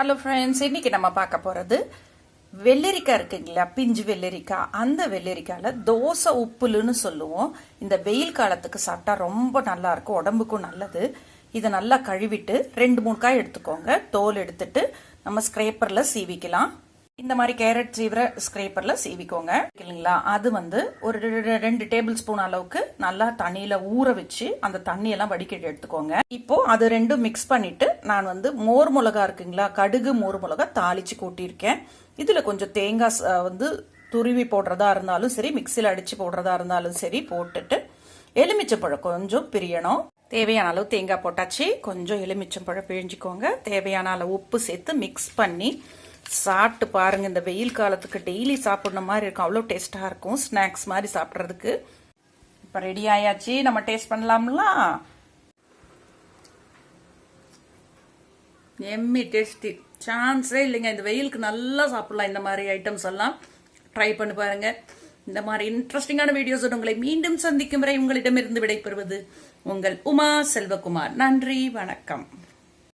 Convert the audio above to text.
Hello friends இன்னைக்கு நம்ம பார்க்க போகிறது வெள்ளரிக்காய் இருக்குங்களா? பிஞ்சு வெள்ளரிக்காய். அந்த வெள்ளரிக்காயில் தோசை உப்புலுன்னு சொல்லுவோம். இந்த வெயில் காலத்துக்கு சாப்பிட்டா ரொம்ப நல்லா இருக்கும். உடம்புக்கும் நல்லது. இதை நல்லா கழுவிட்டு ரெண்டு மூணு காய் எடுத்துக்கோங்க. தோல் எடுத்துட்டு நம்ம ஸ்க்ரேப்பரில் சீவிக்கலாம். இந்த மாதிரி கேரட் சீவிர ஸ்க்ரேப்பரில் சீவிக்கோங்க. இல்லைங்களா அது வந்து ஒரு ரெண்டு டேபிள் ஸ்பூன் அளவுக்கு நல்லா தண்ணியில் ஊற வச்சு அந்த தண்ணியெல்லாம் வடிகட்டி எடுத்துக்கோங்க. இப்போ அது ரெண்டும் மிக்ஸ் பண்ணிட்டு நான் வந்து மோர் மிளகா இருக்குங்களா? கடுகு மோர் மிளகா தாளிச்சு கூட்டியிருக்கேன். இதில் கொஞ்சம் தேங்காய் வந்து துருவி போடுறதா இருந்தாலும் சரி மிக்சியில் அடித்து போடுறதா இருந்தாலும் சரி போட்டுட்டு எலுமிச்சப்பழம் கொஞ்சம் பிரியணும். தேவையான அளவு தேங்காய் போட்டாச்சு. கொஞ்சம் எலுமிச்சம்பழம் பிழிஞ்சிக்கோங்க. தேவையான அளவு உப்பு சேர்த்து மிக்ஸ் பண்ணி சாப்பிட்டு பாருங்க. இந்த வெயில் காலத்துக்கு டெய்லி சாப்பிட்ற மாதிரி இருக்கும். அவ்வளோ டேஸ்ட்டாக இருக்கும். ஸ்நாக்ஸ் மாதிரி சாப்பிட்றதுக்கு. இப்போ ரெடி ஆயாச்சு. நம்ம டேஸ்ட் பண்ணலாம்ல? எம்மி டேஸ்டி சான்ஸே இல்லைங்க. இந்த வெயிலுக்கு நல்லா சாப்பிடலாம். இந்த மாதிரி ஐட்டம்ஸ் எல்லாம். ட்ரை பண்ணி பாருங்க. இந்த மாதிரி இன்ட்ரெஸ்டிங்கான வீடியோஸ் உங்களை மீண்டும் சந்திக்கும் வரை உங்களிடமிருந்து விடைபெறுவது உங்கள் உமா செல்வகுமார். நன்றி. வணக்கம்.